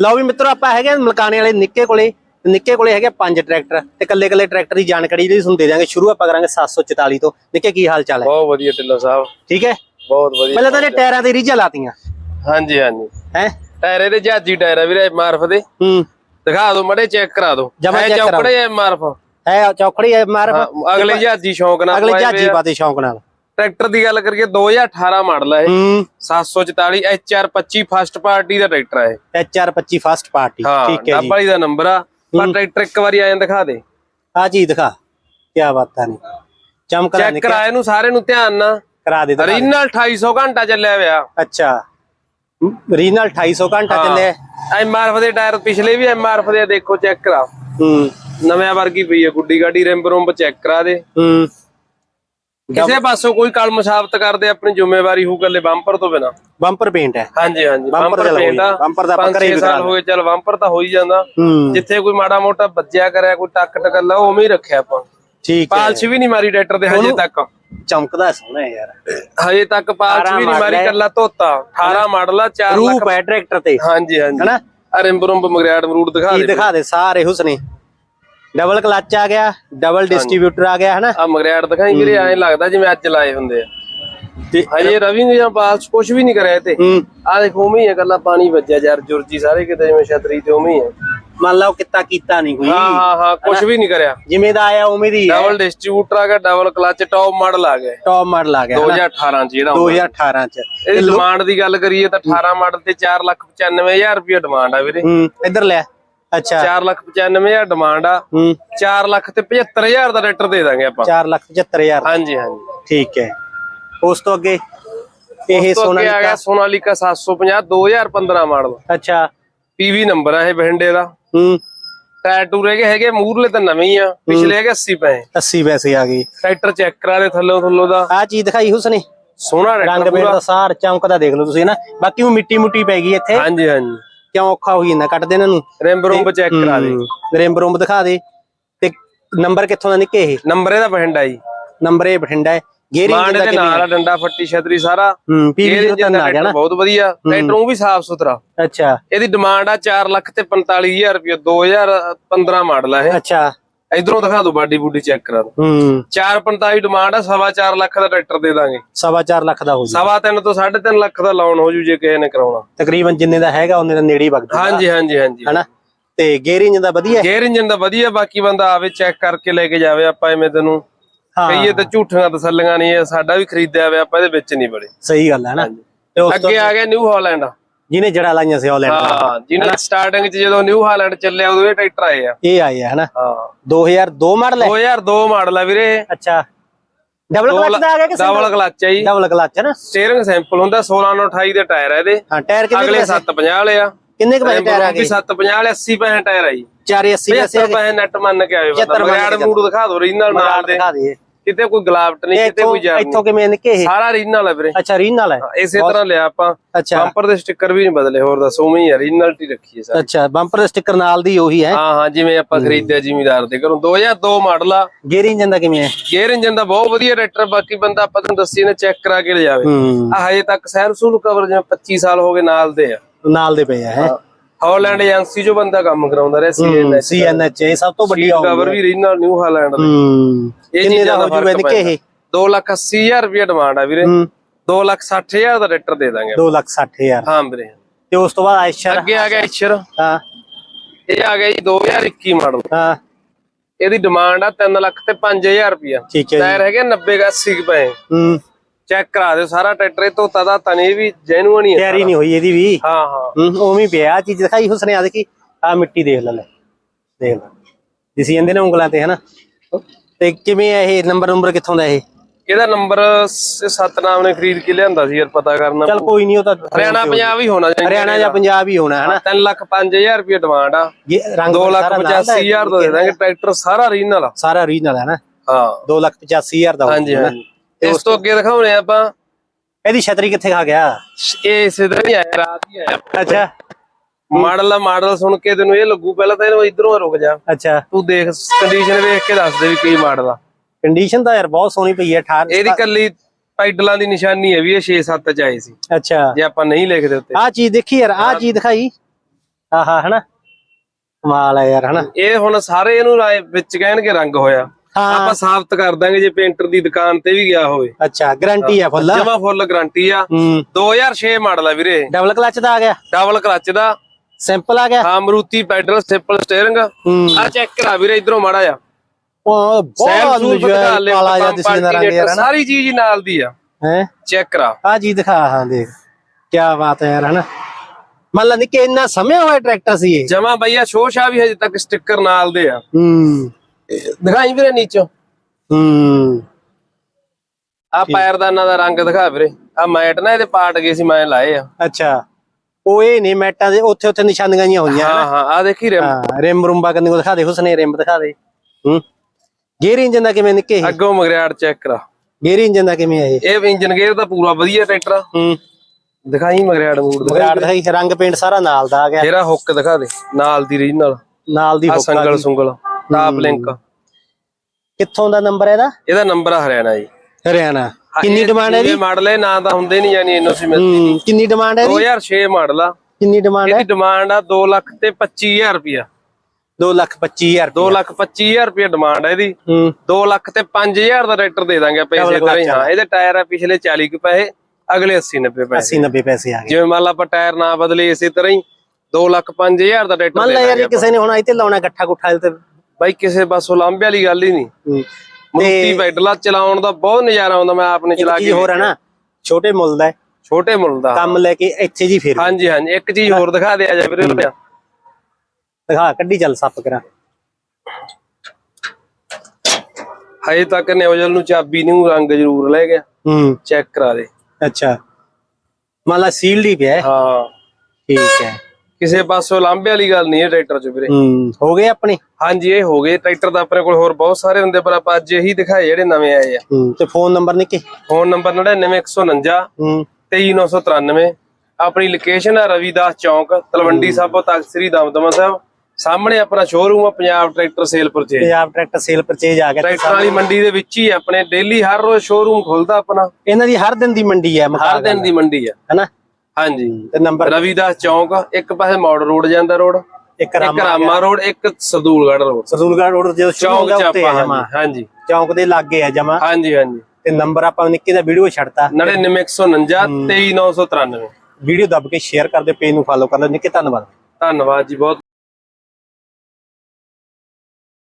ਲਓ ਵੀ ਮਿੱਤਰੋ ਆਪਾਂ ਹੈਗੇ ਮਲਕਾਣੇ ਵਾਲੇ ਨਿੱਕੇ ਕੋਲੇ ਨਿੱਕੇ ਕੋਲੇ ਹੈਗੇ ਪੰਜ ਟਰੈਕਟਰ। ਤੇ ਕੱਲੇ ਕੱਲੇ ਟਰੈਕਟਰ ਦੀ ਜਾਣਕਾਰੀ ਜਿਹੜੀ ਤੁਹਾਨੂੰ ਦੇ ਦਾਂਗੇ ਸ਼ੁਰੂ ਆਪਾਂ ਕਰਾਂਗੇ 744 ਤੋਂ। ਨਿੱਕੇ ਕੀ ਹਾਲ ਚਾਲ ਹੈ? ਬਹੁਤ ਵਧੀਆ ਢਿੱਲੋਂ ਸਾਹਿਬ। ਠੀਕ ਹੈ? ਬਹੁਤ ਵਧੀਆ। ਪਹਿਲਾਂ ਤਾਂ ਇਹ ਟਾਇਰਾਂ ਤੇ ਰੀਝਾਂ ਲਾਤੀਆਂ। ਹਾਂਜੀ ਹਾਂਜੀ। ਹੈ? ਟਾਇਰ ਇਹਦੇ ਜਹਾਜੀ ਟਾਇਰ ਵੀਰੇ ਮਾਰਫ ਦੇ। ਹੂੰ। ਦਿਖਾ ਦਿਓ ਮੜੇ ਚੈੱਕ ਕਰਾ ਦਿਓ। ਜਮਾਂ। ਚੌਕੜੇ ਐ ਮਾਰਫ ਹੈ ਚੌਕੜੀ ਹੈ ਮਾਰ ਅਗਲੇ ਜਹਾਜੀ ਸ਼ੌਂਕ ਨਾਲ ਅਗਲੇ ਆ। ਪਾਤੇ ਸ਼ੌਂਕ ਨਾਲ। ਟਰੈਕਟਰ ਦੀ ਗੱਲ ਕਰੀਏ 2018 ਮਾਡਲ ਹੈ ਇਹ। ਹੂੰ। 744 HR 25 ਫਸਟ ਪਾਰਟੀ ਦਾ ਟਰੈਕਟਰ ਹੈ। HR 25 ਫਸਟ ਪਾਰਟੀ ਠੀਕ ਹੈ ਜੀ। ਡੱਬਾ ਦਾ ਨੰਬਰ ਆ। ਪਰ ਟਰੈਕਟਰ ਇੱਕ ਵਾਰੀ ਆਇਆ ਦਿਖਾ ਦੇ। ਆ ਚੀਜ਼ ਦਿਖਾ। ਕੀ ਬਾਤਾਂ ਨੇ। ਚਮਕਦਾ ਚੈੱਕ ਨਿੱਕਾ ਕਰਾਏ ਨੂੰ ਸਾਰੇ ਨੂੰ ਧਿਆਨ ਨਾਲ। ਕਰਾ ਦੇ। ਰੀਨਲ 250 ਘੰਟਾ ਚੱਲਿਆ ਹੋਇਆ ਅੱਛਾ। ਰੀਨਲ 250 ਘੰਟਾ ਚੱਲਿਆ। ਐਮਆਰਐਫ ਦੇ ਟਾਇਰ ਪਿਛਲੇ ਵੀ ਐਮਆਰਐਫ ਦੇ ਦੇਖੋ ਚੈੱਕ ਕਰਾ ਹੂੰ। ਨਵਿਆਂ ਵਰਗੀ ਪਈ ਹੈ ਗੁੱਡੀ ਗਾਡੀ ਰਿੰਬ ਰੁੰਬ ਚੈੱਕ ਕਰਾ ਦੇ। ਹੂੰ। ਕਿਸੇ ਪਾਸੋਂ ਕੋਈ ਕਲਮ ਸਾਬਤ ਕਰਦੇ ਆਪਣੀ ਜ਼ਿੰਮੇਵਾਰੀ ਹੋਊ ਗੱਲੇ ਬੰਪਰ ਤੋਂ ਬਿਨਾ। ਬੰਪਰ ਪੇਂਟ ਹੈ। ਹਾਂਜੀ ਹਾਂਜੀ। ਬੰਪਰ ਪੇਂਟ ਆ। bumper ਤਾਂ ਆਪਾਂ ਵੀ ਸਾਲ ਕਰਾ ਹੋ ਗਏ ਚੱਲ ਬੰਪਰ ਤਾਂ ਹੋ ਹੀ। ਜਾਂਦਾ ਜਿੱਥੇ ਕੋਈ ਮਾੜਾ ਮੋਟਾ ਵੱਜਿਆ ਕਰਿਆ ਕੋਈ ਟੱਕ ਟਕਲਾ ਉਵੇਂ ਹੀ ਰੱਖਿਆ ਆਪਾਂ। ਠੀਕ ਹੈ। ਪਾਲਸ਼ ਵੀ ਨਹੀਂ ਮਾਰੀ ਟਰੈਕਟਰ ਦੇ ਹਜੇ ਤੱਕ। ਚਮਕਦਾ ਸੋਹਣਾ ਹੈ ਯਾਰ। ਹਜੇ ਤੱਕ ਪਾਲਸ਼ ਵੀ ਨਹੀਂ ਮਾਰੀ ਕੱਲਾ ਧੋਤਾ। 18 ਮਾਡਲ ਆ 4 ਲੱਖ ਰੂਪ ਹੈ ਟਰੈਕਟਰ ਤੇ। ਹਾਂਜੀ ਹਾਂਜੀ। ਹਨਾ? ਰਿੰਬ ਰੁੰਬ ਮਗਰਿਆੜ ਮਰੂੜ ਦਿਖਾ ਦੇ। ਦਿਖਾ ਦੇ? ਸਾਰੇ ਹੁਸਨੇ। ਡਬਲ ਕਲਚ ਆ ਗਿਆ ਡਬਲ ਡਿਸਟ੍ਰੀਬਿਊਟਰ ਆ ਗਿਆ ਹਨਾ? ਆ ਮਗਰਿਆੜ ਦਿਖਾਈ ਵੀਰੇ ਐਂ ਲੱਗਦਾ ਜਿਵੇਂ ਅੱਜ ਲਾਏ ਹੁੰਦੇ ਆ। ਤੇ ਹਜੇ ਰਵਿੰਗ ਜਾਂ ਪਾਲਸ਼ ਕੁਝ ਵੀ ਨਹੀਂ ਕਰਿਆ ਇਹ ਤੇ ਆ ਦੇਖੋ ਉਵੇਂ ਹੀ ਆ ਗੱਲਾਂ ਪਾਣੀ ਵੱਜਿਆ ਯਾਰ ਜੁਰਜੀ ਸਾਰੇ ਕਿਤੇ ਜਿਵੇਂ ਛਤਰੀ ਤੇ ਉਵੇਂ ਹੀ ਆ। ਮੰਨ ਲਓ ਕਿੱਤਾ ਕੀਤਾ ਨਹੀਂ ਕੋਈ। ਹਾਂ ਹਾਂ ਹਾਂ ਕੁਝ ਵੀ ਨਹੀਂ ਕਰਿਆ। ਜਿਵੇਂ ਦਾ ਆਇਆ ਉਵੇਂ ਦੀ ਡਬਲ ਡਿਸਟ੍ਰੀਬਿਊਟਰ ਆ ਗਿਆ ਡਬਲ ਕਲਚ ਟੌਪ ਮਾਡਲ ਆ ਗਿਆ। ਟੌਪ ਮਾਡਲ ਆ ਗਿਆ ਹਨਾ? 2018 ਚ ਜਿਹੜਾ ਹੁੰਦਾ। 2018 ਚ। ਇਹਦੀ ਡਿਮਾਂਡ ਦੀ ਗੱਲ ਕਰੀਏ ਤਾਂ 18 ਮਾਡਲ ਤੇ 495000 ਰੁਪਏ ਡਿਮਾਂਡ ਆ ਵੀਰੇ। ਹੂੰ ਇੱਧਰ ਲੈ। ਅੱਛਾ। 495000 ਡਿਮਾਂਡ ਆ। ਹੂੰ। 4 ਲੱਖ ਤੇ 75000 ਦਾ ਟਰੈਕਟਰ ਦੇ ਦਾਂਗੇ ਆਪਾਂ। 4 ਲੱਖ 75000 ਹਾਂਜੀ ਹਾਂਜੀ। ਠੀਕ ਹੈ। ਉਸ ਤੋਂ ਅੱਗੇ? ਇਹ ਤੋਂ ਸੋਨਾ ਅੱਗੇ ਆ ਗਿਆ ਸੋਨਾਲੀਕਾ 750 2015 ਮਾਡਲ। ਅੱਛਾ। ਪੀਵੀ ਨੰਬਰ ਆ ਇਹ ਬਹਿੰਡੇ ਦਾ। ਹੂੰ। ਟਾਇਰ ਟੂਰ ਹੈਗੇ ਹੈਗੇ ਮੂਰਲੇ ਤਾਂ ਨਵੇਂ ਹੀ ਆ। ਪਿਛਲੇ ਹੈਗੇ 80 ਪਏ। 80 ਪੈਸੇ ਆ ਗਏ। ਟਰੈਕਟਰ ਚੈੱਕ ਕਰਾ ਦੇ ਥੱਲੋਂ ਥੱਲੋਂ ਦਾ। ਆ ਚੀਜ਼ ਦਿਖਾਈ ਹੁਸਨੇ ਸੋਹਣਾ ਰੰਗ ਪੇਂਟ ਦਾ ਸਾਰ ਚਮਕਦਾ ਦੇਖ ਲਓ ਤੁਸੀਂ ਨਾ? ਬਾਕੀ ਉਹ ਮਿੱਟੀ ਮੁੱਟੀ ਪੈ ਗਈ ਇੱਥੇ। ਹਾਂਜੀ ਹਾਂਜੀ। ਕਿਉਂ ਔਖਾ ਹੋਈ ਜਾਂਦਾ ਕੱਟਦੇ ਇਹਨਾਂ ਨੂੰ? ਰਿੰਬ ਰੁੰਬ ਚੈੱਕ ਕਰਾ ਦੇ। ਰਿੰਬ ਰੁੰਬ ਦਿਖਾ ਦੇ। ਤੇ ਨੰਬਰ ਕਿੱਥੋਂ ਦਾ ਨਿੱਕੇ ਇਹ? ਨੰਬਰ ਇਹਦਾ ਬਹਿੰਡਾ ਜੀ। ਨੰਬਰ ਇਹ ਬਠਿੰਡਾ ਹੈ। ਗੇਰੀ ਮਾਂਡ ਦਾ ਨਾਲ ਆ ਡੰਡਾ ਫੱਟੀ ਛਤਰੀ ਸਾਰਾ। ਹੂੰ ਪੀਵੀ ਇਹਦੇ ਜ਼ੀਰੋ ਤਿੰਨ ਆ ਗਿਆ ਨਾ ਬਹੁਤ ਵਧੀਆ। ਟਰੈਕਟਰ ਉਹ ਵੀ ਸਾਫ਼ ਸੁਥਰਾ। ਅੱਛਾ। ਇਹਦੀ ਡਿਮਾਂਡ ਆ 4 ਲੱਖ ਤੇ 45000 ਰੁਪਏ 2015 ਮਾਡਲ ਆ ਇਹ। ਅੱਛਾ। ਇਧਰੋਂ ਦਿਖਾ ਦਿਓ ਬਾਡੀ ਬੂਡੀ ਚੈੱਕ ਕਰਾ ਦਿਓ ਹੂੰ। 445 ਡਿਮਾਂਡ ਆ ਸਵਾ ਲੱਖ ਦਾ ਟਰੈਕਟਰ ਦੇ ਦਾਂਗੇ। ਸਵਾ ਲੱਖ ਦਾ ਹੋ ਜੀ। ਸਵਾ ਤੋਂ 3.5 ਲੱਖ ਦਾ ਲੋਨ ਹੋ ਜੂ ਜੇ ਕਿਸੇ ਨੇ ਕਰਾਉਣਾ। ਤਕਰੀਬਨ ਜਿੰਨੇ ਦਾ ਹੈਗਾ ਉਹਨੇ ਦਾ ਨੇੜੇ ਹੀ ਵਗਦਾ ਹਾਂਜੀ ਹਾਂਜੀ ਹਾਂਜੀ। ਹਨਾ? ਤੇ ਗੇਅਰ ਇੰਜਨ ਦਾ ਵਧੀਆ? ਗੇਅਰ ਇੰਜਨ ਦਾ ਵਧੀਆ ਬਾਕੀ ਬੰਦਾ ਆਵੇ ਚੈੱਕ ਕਰਕੇ ਲੈ ਕੇ ਜਾਵੇ ਆਪਾਂ ਐਵੇਂ ਤੈਨੂੰ ਹਾਂ। ਕਹੀਏ ਤਾਂ ਝੂਠੀਆਂ ਤਸੱਲੀਆਂ ਨਹੀਂ ਇਹ ਸਾਡਾ ਵੀ ਖਰੀਦਿਆ ਹੋਇਆ ਆਪਾਂ ਇਹਦੇ ਵਿੱਚ ਨਹੀਂ ਬੜੇ ਸਹੀ ਗੱਲ ਹੈ ਨਾ? ਤੇ ਉਸ ਤੋਂ ਅੱਗੇ ਆ ਗਿਆ ਨਿਊ ਹਾਲੈਂਡ ਜਿਹਨੇ ਜੜਾ ਲਾਈਆਂ ਸੀ ਹਾਲੈਂਡ ਹਾਂ ਜਿਹਨੇ ਸਟਾਰਟਿੰਗ 'ਚ ਜਦੋਂ ਨਿਊ ਹਾਲੈਂਡ ਚੱਲਿਆ ਉਦੋਂ ਇਹ ਟਰੈਕਟਰ ਆਏ ਆ। ਇਹ ਆਏ ਆ ਹਨਾ? ਹਾਂ। 2002 ਮਾਡਲ ਹੈ? 2002 ਮਾਡਲ ਆ ਵੀਰੇ। ਅੱਛਾ। ਡਬਲ ਕਲਚ ਦਾ ਆ ਗਿਆ ਕਿ ਡਬਲ ਕਲਚ ਆ ਜੀ। ਡਬਲ ਕਲਚ ਹੈ ਨਾ? ਸਟੀਅਰਿੰਗ ਸੈਂਪਲ ਹੁੰਦਾ 16 ਨੂੰ 28 ਦੇ ਟਾਇਰ ਆ ਇਹਦੇ। ਹਾਂ ਟਾਇਰ ਕਿੰਨੇ ਅਗਲੇ ਕੁ ਪੈਸੇ 750 ਵਾਲੇ ਆ। ਕਿੰਨੇ ਕੁ ਪੈਸੇ ਟਾਇਰ ਆ ਗਏ? 750 ਵਾਲੇ 80 ਪੈਸੇ ਟਾਇਰ ਆ ਜੀ। 480 ਪੈਸੇ 75 ਪੈਸੇ ਨੈਟ ਮੰਨ ਕੇ ਆਏ ਬੰਦਾ। 75 ਮੰਨ ਕੇ ਮਗਾੜ ਮੂਡ ਦਿਖਾ ਦਿਓ ਰੀਨਲ ਨਾਲ ਦੇ। ਦਿਖਾ ਦਈਏ। ਕਿਤੇ ਕੋਈ ਗਲਾਵਟ ਨਹੀਂ ਕਿਤੇ ਕੋਈ ਜਾਮ ਇੱਥੋਂ ਕਿਵੇਂ ਨਿੱਕੇ ਇਹ? ਸਾਰਾ ਰੀਨਲ ਆ ਵੀਰੇ। ਅੱਛਾ ਰੀਨ ਨਾਲ ਹੈ? ਇਸੇ ਤਰ੍ਹਾਂ ਲਿਆ ਆਪਾਂ। ਬੰਪਰ ਦੇ ਸਟicker ਵੀ ਨਹੀਂ ਬਦਲੇ ਹੋਰ ਦੱਸੋ ਉਵੇਂ ਹੀ ਆ ਰੀਨਲਟੀ ਰੱਖੀ ਹੈ ਸਾਰੀ। ਅੱਛਾ ਬੰਪਰ ਦੇ ਸਟicker ਨਾਲ ਦੀ ਉਹੀ ਹੈ? ਹਾਂ ਹਾਂ ਜਿਵੇਂ ਆਪਾਂ ਖਰੀਦਿਆ ਜ਼ਿਮੀਦਾਰ ਦੇ ਘਰੋਂ। 2002 ਮਾਡਲ ਆ। ਗੇਅਰ ਇੰਜਨ ਦਾ ਕਿਵੇਂ ਹੈ? ਗੇਅਰ ਇੰਜਨ ਦਾ ਬਹੁਤ ਵਧੀਆ ਟਰੈਕਟਰ ਬਾਕੀ ਬੰਦਾ ਆਪਾਂ ਤੁਹਾਨੂੰ ਦੱਸੀ ਨੇ ਚੈੱਕ ਕਰਾ ਕੇ ਲਿਜਾਵੇ। ਹੂੰ। ਆ ਹਜੇ ਤੱਕ ਸੈਰਸੂਲ ਕਵਰ ਜਿਵੇਂ 25 ਸਾਲ ਹੋ ਗਏ ਨਾਲ ਦੇ ਆ। ਨਾਲ ਦੇ ਪਏ ਆ ਹੈ। ਹਾਲੈਂਡ ਏਜੰਸੀ ਚੋਂ ਬੰਦਾ ਕੰਮ ਕਰਾਉਂਦਾ ਰਿਹਾ ਸੀ ਸੀਐਨਐਚ ਇਹ ਸਭ ਤੋਂ ਵੱਡੀ ਕਵਰ ਵੀ ਰੀਨਲ ਨਿਊ ਹਾਲੈਂਡ ਦੇ। ਹੂੰ ਇਹ ਕਿੰਨੇ ਦਾ ਹੋ ਜੂਗਾ ਫ਼ਰਕ ਨਿੱਕੇ ਇਹ? 2 ਲੱਖ 80 ਹਜ਼ਾਰ ਰੁਪਏ ਡਿਮਾਂਡ ਆ ਵੀਰੇ। ਹੂੰ। 2 ਲੱਖ 60 ਹਜ਼ਾਰ ਦਾ ਟਰੈਕਟਰ ਦੇ ਦਾਂਗੇ 2 ਲੱਖ 60 ਹਜ਼ਾਰ। ਹਾਂ ਵੀਰੇ। ਤੇ ਉਸ ਤੋਂ ਬਾਅਦ ਆਇਸ਼ਰ ਅੱਗੇ ਆ ਗਿਆ ਇਸ਼ਰ ਹਾਂ। ਇਹ ਆ ਗਿਆ ਜੀ 2021 ਮਾਡਲ ਹਾਂ। ਇਹਦੀ ਡਿਮਾਂਡ ਆ 3 ਲੱਖ ਤੇ 5000 ਰੁਪਿਆ ਠੀਕ ਹੈ ਜੀ। ਟਾਇਰ ਹੈਗੇ 90 ਕੁ 80 ਕੁ ਪਏ। ਹੂੰ। ਚੈੱਕ ਕਰਾ ਦਿਓ ਸਾਰਾ ਟਰੈਕਟਰ ਇਹ ਧੋਤਾ ਦਾ ਤਨੇ ਵੀ ਜੈਨੂਅਨ ਹੀ ਹੈ ਤਿਆਰੀ ਨਹੀਂ ਹੋਈ ਇਹਦੀ ਵੀ। ਹਾਂ ਹਾਂ। ਹੂੰ ਉਵੇਂ ਹੀ ਪਿਆ ਚੀਜ਼ ਦਿਖਾਈ ਹੁਸਨੇ ਆ ਦੇਖੀ ਆ ਮਿੱਟੀ ਦੇਖ ਲੈ ਲੈ ਦੇਖ ਲੈ। ਦਿਸੀ ਜਾਂਦੇ ਨੇ ਉਂਗਲਾਂ ਤੇ ਹਨਾ? ਤੇ ਕਿਵੇਂ ਆ ਇਹ ਨੰਬਰ ਨੰਬਰ ਕਿੱਥੋਂ ਦਾ ਇਹ? ਇਹਦਾ ਨੰਬਰ ਸਤਨਾਮ ਨੇ ਖਰੀਦ ਕੇ ਲਿਆਂਦਾ ਸੀ ਯਾਰ ਪਤਾ ਕਰਨਾ ਚੱਲ ਕੋਈ ਨਹੀਂ ਉਹ ਤਾਂ ਹਰਿਆਣਾ ਪੰਜਾਬ ਹੀ ਹੋਣਾ ਚਾਹੀਦਾ ਹਰਿਆਣਾ ਜਾਂ ਪੰਜਾਬ ਹੀ ਹੋਣਾ ਹਨਾ? 3 ਲੱਖ 5000 ਰੁਪਏ ਡਿਮਾਂਡ ਆ। ਇਹ ਰੰਗ 2 ਲੱਖ ਸਾਰਾ ਨਾਲ ਦਾ ਹੈ, 85000 ਦਾ ਦੇ ਦਾਂਗੇ ਟਰੈਕਟਰ ਸਾਰਾ ਰੀਜਨਲ ਆ। ਸਾਰਾ ਰੀਜਨਲ ਹੈ ਨਾ ਹਾਂ। 2 ਲੱਖ 85000 ਦਾ ਹਾਂਜੀ। ਹਾਂਜੀ। ਇਸ ਤੋਂ ਅੱਗੇ ਦਿਖਾਉਣੇ ਆਪਾਂ। ਇਹਦੀ ਛਤਰੀ ਕਿੱਥੇ ਖਾ ਗਿਆ? ਇਹ ਇਸੇ ਤਰ੍ਹਾਂ ਹੀ ਆਇਆ ਰਾਤ ਹੀ ਆਇਆ। ਅੱਛਾ। ਮਾਡਲ ਮਾਡਲ ਸੁਣ ਕੇ ਤੈਨੂੰ ਇਹ ਲੱਗੂ ਪਹਿਲਾਂ ਤਾਂ ਇਹਨੂੰ ਇਧਰੋਂ ਰੁਕ ਜਾ। ਅੱਛਾ। ਤੂੰ ਦੇਖ ਕੰਡੀਸ਼ਨ ਵੇਖ ਕੇ ਦੱਸ ਦੇ ਵੀ ਕੀ ਮਾਡਲ ਆ। ਕੰਡੀਸ਼ਨ ਤਾਂ ਯਾਰ ਬਹੁਤ ਸੋਹਣੀ ਪਈ ਹੈ 18 ਇਹਦੀ ਕੱਲੀ ਪੈਡਲਾਂ ਦੀ ਨਿਸ਼ਾਨੀ ਹੈ ਵੀ ਇਹ 6-7 ਚ ਆਏ ਸੀ। ਅੱਛਾ। ਜੇ ਆਪਾਂ ਨਹੀਂ ਲਿਖਦੇ ਉੱਤੇ। ਆ ਚੀਜ਼ ਦੇਖੀ ਯਾਰ ਆ ਚੀਜ਼ ਦਿਖਾਈ। ਆਹਾ ਹਨਾ? ਕਮਾਲ ਹੈ ਯਾਰ ਹਨਾ? ਇਹ ਹੁਣ ਸਾਰੇ ਇਹਨੂੰ ਰਾਏ ਵਿੱਚ ਕਹਿਣਗੇ ਰੰਗ ਹੋਇਆ। ਆਪਾਂ ਸਾਬਤ ਕਰ ਦਾਂਗੇ ਜੇ ਪੇਂਟਰ ਦੀ ਦੁਕਾਨ ਤੇ ਵੀ ਗਿਆ ਹੋਵੇ। ਅੱਛਾ ਗਾਰੰਟੀ ਹੈ ਫੁੱਲ? ਜਮਾ ਫੁੱਲ ਗਾਰੰਟੀ ਆ। ਹੂੰ। 2006 ਮਾਡਲ ਆ ਵੀਰੇ। ਡਬਲ ਕਲਚ ਦਾ ਆ ਗਿਆ? ਡਬਲ ਕਲਚ ਦਾ। ਸਿੰਪਲ ਆ ਗਿਆ? ਹਾਂ ਮਰੂਤੀ ਪੈਡਲ ਸਟੇਪਲ ਸਟੀਅਰਿੰਗ ਆ ਚੈੱਕ ਕਰਾ ਵੀਰੇ ਇਧਰੋਂ ਮਾੜਾ ਜਾ ਉਹ ਬਹੁਤ ਸੈਮਸੂਲ ਨੁਜਾ ਕਾਲਾ ਜਿਹਾ ਦਿਸਣ ਦਾ ਰੰਗ ਯਾਰ ਹਨਾ? ਸਾਰੀ ਚੀਜ਼ ਨਾਲ ਦੀ ਆ। ਹੈ? ਚੈੱਕ ਕਰਾ। ਆ ਜੀ ਦਿਖਾ ਹਾਂ ਦੇਖ। ਕੀ ਬਾਤ ਹੈ ਯਾਰ ਹਨਾ? ਮੰਨ ਲਾ ਕਿ ਇੰਨਾ ਸਮਿਆ ਹੋਇਆ ਟਰੈਕਟਰ ਸੀ ਇਹ। ਜਮਾ ਬਈਆ ਸ਼ੋਸ਼ਾ ਵੀ ਹਜੇ ਤੱਕ ਸਟicker ਨਾਲ ਦੇ ਆ। ਹੂੰ। ਦਿਖਾਈ ਵੀਰੇ ਨੀਚੋਂ। ਹੂੰ। ਆ ਪੈਰਦਾਨਾਂ ਦਾ ਰੰਗ ਦਿਖਾ ਵੀਰੇ। ਆ ਮੈਟ ਨਾ ਇਹਦੇ ਪਾਟ ਗਏ ਸੀ ਮੈਂ ਲਾਏ ਆ। ਅੱਛਾ। ਉਹ ਇਹ ਨਹੀਂ ਮੈਟਾਂ ਦੇ ਉੱਥੇ ਉੱਥੇ ਨਿਸ਼ਾਨੀਆਂ ਜੀਆਂ ਹੋਈਆਂ ਹਾਂ ਹਾਂ ਆ ਦੇਖੀ ਰਿਮ। ਹਾਂ ਰਿਮ ਰੁੰਬਾ ਕੰਨੇ ਕੋ ਦਿਖਾ ਦੇ ਹੁਸਨੇ ਰਿਮ ਦਿਖਾ ਦੇ। ਹੂੰ। ਗੇਅਰ ਇੰਜਨ ਦਾ ਕਿਵੇਂ ਨਿੱਕੇ ਅੱਗੋਂ ਮਗਰਿਆੜ ਚੈੱਕ ਕਰਾ। ਗੇਅਰ ਇੰਜਨ ਦਾ ਕਿਵੇਂ ਹੈ ਇਹ? ਇੰਜਨ ਗੇਅਰ ਦਾ ਪੂਰਾ ਵਧੀਆ ਟਰੈਕਟਰ। ਹੂੰ। ਦਿਖਾਈ ਮਗਰਿਆੜ ਮੂਡ ਬਗਾੜ ਦਿਖਾਈ ਰੰਗ ਪੇਂਟ ਸਾਰਾ ਨਾਲ ਦਾ ਆ ਗਿਆ। ਤੇਰਾ ਹੁੱਕ ਦਿਖਾ ਦੇ ਨਾਲ ਦੀ ਰੀਜ ਨਾਲ। ਦੀ ਹੁੱਕ ਸੰਗਲ। ਸੁੰਗਲ। Top link. ਕਿੱਥੋਂ ਦਾ ਨੰਬਰ ਹੈ ਇਹਦਾ? ਇਹਦਾ ਨੰਬਰ ਆ ਹਰਿਆਣਾ ਜੀ। ਹਰਿਆਣਾ। ਕਿੰਨੀ ਡਿਮਾਂਡ ਹੈ ਇਹ ਇਹਦੀ? ਮਾਡਲ ਹੈ ਨਾ ਤਾਂ ਹੁੰਦੇ ਨਹੀਂ ਯਾਨੀ ਇਹਨੂੰ ਸੀ ਮਿਲਦੀ ਕਿੰਨੀ ਡਿਮਾਂਡ ਹੈ ਇਹਦੀ? 2006 ਮਾਡਲ ਆ। ਕਿੰਨੀ ਡਿਮਾਂਡ ਹੈ? ਇਹਦੀ ਡਿਮਾਂਡ ਆ 2 ਲੱਖ ਤੇ 25000 ਰੁਪਿਆ 2 ਲੱਖ 25000 2 ਲੱਖ 25000 ਰੁਪਿਆ ਡਿਮਾਂਡ ਹੈ ਇਹਦੀ। ਹੂੰ। 2 ਲੱਖ ਤੇ 5000 ਦਾ ਟਰੈਕਟਰ ਦੇ ਦਾਂਗੇ ਪੈਸੇ ਤੇਰੇ ਹਾਂ। ਇਹਦੇ ਟਾਇਰ ਆ ਪਿਛਲੇ 40 ਕੁ ਪੈਸੇ ਅਗਲੇ 80 90 ਪੈਸੇ। 80 90 ਪੈਸੇ ਆ ਗਏ। ਜਿਵੇਂ ਮੰਨ ਲਾ ਆਪਾਂ ਟਾਇਰ ਨਾ ਬਦਲੇ ਇਸੇ ਤਰ੍ਹਾਂ ਹੀ 2 ਲੱਖ 5000 ਦਾ ਟਰੈਕਟਰ ਮੰਨ ਲੈ ਯਾਰ ਕਿਸੇ ਨੇ ਹੁਣ ਇੱਥੇ ਲਾਉਣਾ ਇਕੱਠਾ ਗੁੱਠਾ ਤੇ ਬਾਈ ਕਿਸੇ ਪਾਸੋਂ ਲਾਂਬੇ ਵਾਲੀ ਗੱਲ ਹੀ ਨਹੀਂ। ਮਰੂਤੀ ਪੈਡਲਾ ਚਲਾਉਣ ਦਾ ਬਹੁਤ ਨਜ਼ਾਰਾ ਆਉਂਦਾ ਮੈਂ ਆਪਨੇ ਚਲਾ ਕੀ ਕੇ ਹੋਰ ਹੈ ਨਾ ਛੋਟੇ ਮੁੱਲ ਦਾ ਛੋਟੇ ਮੁੱਲ ਦਾ। ਕੰਮ ਲੈ ਕੇ ਇੱਥੇ ਜੀ ਫਿਰ ਹਾਂਜੀ ਹਾਂਜੀ ਇੱਕ ਚੀਜ਼ ਹੋਰ ਦਿਖਾ ਦੇ ਆ ਜਾ ਵੀਰੇ ਲਿਆ। ਦਿਖਾ ਕੱਢੀ ਚੱਲ ਸੱਪ ਕਰਾਂ। ਹਜੇ ਤੱਕ ਨਿਊਜ਼ਲ ਨੂੰ ਚਾਬੀ ਨੂੰ ਰੰਗ ਜ਼ਰੂਰ ਲੈ ਗਿਆ। ਹੂੰ। ਚੈੱਕ ਕਰਾ ਦੇ। ਅੱਛਾ। ਮੰਨ ਲਾ ਸੀਲਡ ਹੀ। ਪਿਆ। ਹਾਂ। ਠੀਕ ਹੈ। ਕਿਸੇ ਪਾਸੋਂ ਲਾਂਬੇ ਵਾਲੀ ਗੱਲ ਨਹੀਂ ਹੈ ਟਰੈਕਟਰ 'ਚ ਵੀਰੇ। ਹੂੰ। ਹੋ ਗਏ ਆਪਣੇ? ਹਾਂਜੀ ਇਹ ਹੋ ਗਏ। ਟਰੈਕਟਰ ਤਾਂ ਆਪਣੇ ਕੋਲ ਹੋਰ ਬਹੁਤ ਸਾਰੇ ਹੁੰਦੇ ਪਰ ਆਪਾਂ ਅੱਜ ਇਹੀ ਦਿਖਾਏ ਜਿਹੜੇ ਨਵੇਂ ਆਏ ਆ। ਹੂੰ ਤੇ ਫੋਨ ਨੰਬਰ ਨਿੱਕੇ? ਫੋਨ ਨੰਬਰ 99149 ਹੂੰ। 23993 ਆਪਣੀ ਲੋਕੇਸ਼ਨ ਹੈ ਰਵੀਦਾਸ ਚੌਂਕ ਤਲਵੰਡੀ ਸਾਬੋ ਤਖਤ ਸ੍ਰੀ ਦਮਦਮਾ ਸਾਹਿਬ। ਸਾਹਮਣੇ ਆਪਣਾ ਸ਼ੋਰੂਮ ਆ Punjab tractor sale purchase Punjab tractor sale purchase ਆ ਗਿਆ। ਟਰੈਕਟਰ ਵਾਲੀ ਮੰਡੀ ਦੇ ਵਿੱਚ ਹੀ ਆਪਣੇ। ਡੇਲੀ ਹਰ ਰੋਜ਼ ਸ਼ੋਰੂਮ ਖੁੱਲਦਾ ਆਪਣਾ। ਇਹਨਾਂ ਦੀ ਹਰ ਦਿਨ ਦੀ ਮੰਡੀ ਹੈ ਹਰ ਦਿਨ ਦੀ ਮੰਡੀ ਆ। ਹੈਨਾ? ਹਾਂਜੀ। ਤੇ ਨੰਬਰ ਰਵੀਦਾਸ ਚੌਂਕ ਇੱਕ ਪਾਸੇ ਮੌੜ ਰੋਡ ਜਾਂਦਾ ਰੋਡ। ਇੱਕ ਰਾਮਾ ਰੋਡ ਇੱਕ ਸਰਦੂਲਗੜ੍ਹ ਰੋਡ। ਸਰਦੂਲਗੜ੍ਹ ਰੋਡ ਜਦੋਂ ਸ਼ੁਰੂ ਚੌਂਕ ਹੁੰਦਾ ਉੱਤੇ ਆਪਾਂ ਹੈ ਜਮਾ। ਹਾਂਜੀ। ਚੌਂਕ ਦੇ ਲਾਗੇ ਹੈ ਜਮਾ। ਹਾਂਜੀ ਹਾਂਜੀ। ਤੇ ਨੰਬਰ ਆਪਾਂ ਨਿੱਕੇ ਦਾ ਵੀਡੀਓ ਛੱਡਤਾ। 99149 23993 ਵੀਡੀਓ ਦੱਬ ਕੇ ਸ਼ੇਅਰ ਕਰ ਦਿਓ ਪੇਜ ਨੂੰ ਫਾਲੋ ਕਰ ਲਓ ਨਿੱਕੇ ਧੰਨਵਾਦ। ਧੰਨਵਾਦ ਜੀ ਬਹੁਤ